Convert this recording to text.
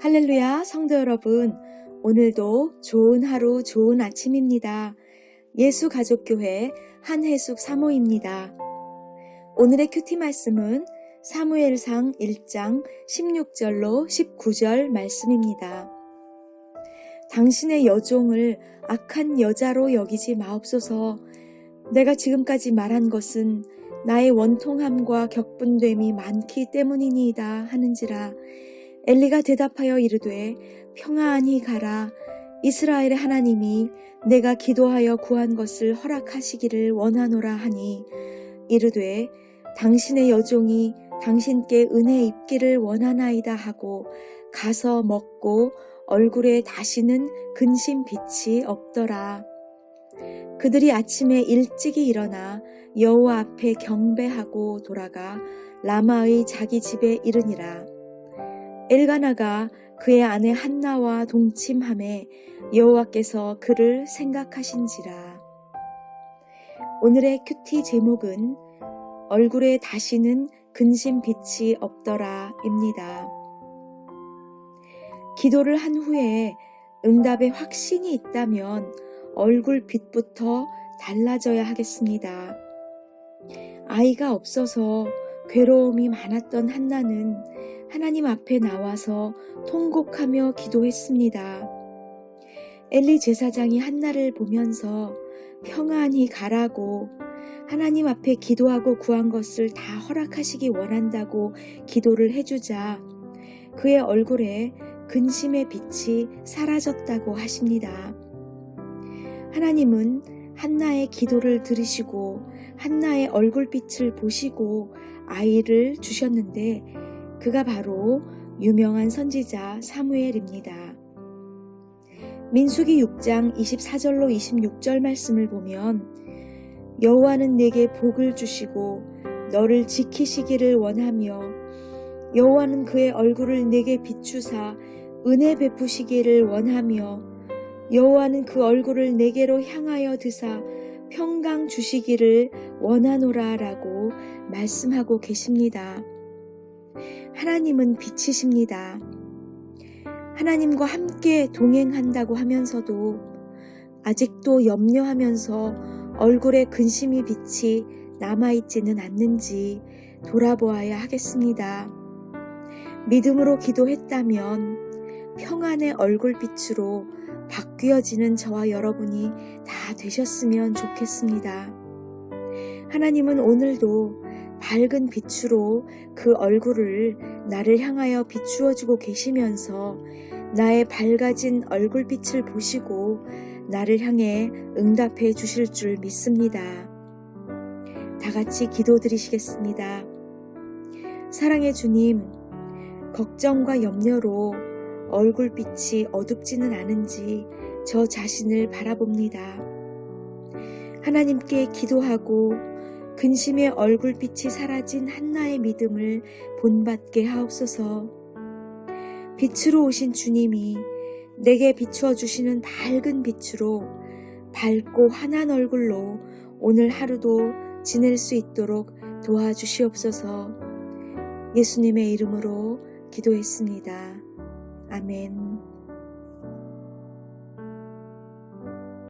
할렐루야, 성도 여러분. 오늘도 좋은 하루, 좋은 아침입니다. 예수 가족교회 한혜숙 사모입니다. 오늘의 큐티 말씀은 사무엘상 1장 16절로 19절 말씀입니다. 당신의 여종을 악한 여자로 여기지 마옵소서. 내가 지금까지 말한 것은 나의 원통함과 격분됨이 많기 때문이니이다 하는지라 엘리가 대답하여 이르되 평안히 가라 이스라엘의 하나님이 내가 기도하여 구한 것을 허락하시기를 원하노라 하니 이르되 당신의 여종이 당신께 은혜 입기를 원하나이다 하고 가서 먹고 얼굴에 다시는 근심 빛이 없더라. 그들이 아침에 일찍이 일어나 여호와 앞에 경배하고 돌아가 라마의 자기 집에 이르니라. 엘가나가 그의 아내 한나와 동침함에 여호와께서 그를 생각하신지라. 오늘의 큐티 제목은 얼굴에 다시는 근심 빛이 없더라입니다. 기도를 한 후에 응답의 확신이 있다면 얼굴 빛부터 달라져야 하겠습니다. 아이가 없어서 괴로움이 많았던 한나는 하나님 앞에 나와서 통곡하며 기도했습니다. 엘리 제사장이 한나를 보면서 평안히 가라고 하나님 앞에 기도하고 구한 것을 다 허락하시기 원한다고 기도를 해주자 그의 얼굴에 근심의 빛이 사라졌다고 하십니다. 하나님은 한나의 기도를 들으시고 한나의 얼굴빛을 보시고 아이를 주셨는데 그가 바로 유명한 선지자 사무엘입니다. 민수기 6장 24절로 26절 말씀을 보면 여호와는 내게 복을 주시고 너를 지키시기를 원하며 여호와는 그의 얼굴을 내게 비추사 은혜 베푸시기를 원하며 여호와는 그 얼굴을 내게로 향하여 드사 평강 주시기를 원하노라라고 말씀하고 계십니다. 하나님은 빛이십니다. 하나님과 함께 동행한다고 하면서도 아직도 염려하면서 얼굴에 근심이 빛이 남아있지는 않는지 돌아보아야 하겠습니다. 믿음으로 기도했다면 평안의 얼굴빛으로 바뀌어지는 저와 여러분이 다 되셨으면 좋겠습니다. 하나님은 오늘도 밝은 빛으로 그 얼굴을 나를 향하여 비추어주고 계시면서 나의 밝아진 얼굴빛을 보시고 나를 향해 응답해 주실 줄 믿습니다. 다 같이 기도 드리시겠습니다. 사랑의 주님, 걱정과 염려로 얼굴빛이 어둡지는 않은지 저 자신을 바라봅니다. 하나님께 기도하고 근심의 얼굴빛이 사라진 한나의 믿음을 본받게 하옵소서. 빛으로 오신 주님이 내게 비추어 주시는 밝은 빛으로 밝고 환한 얼굴로 오늘 하루도 지낼 수 있도록 도와주시옵소서. 예수님의 이름으로 기도했습니다. 아멘.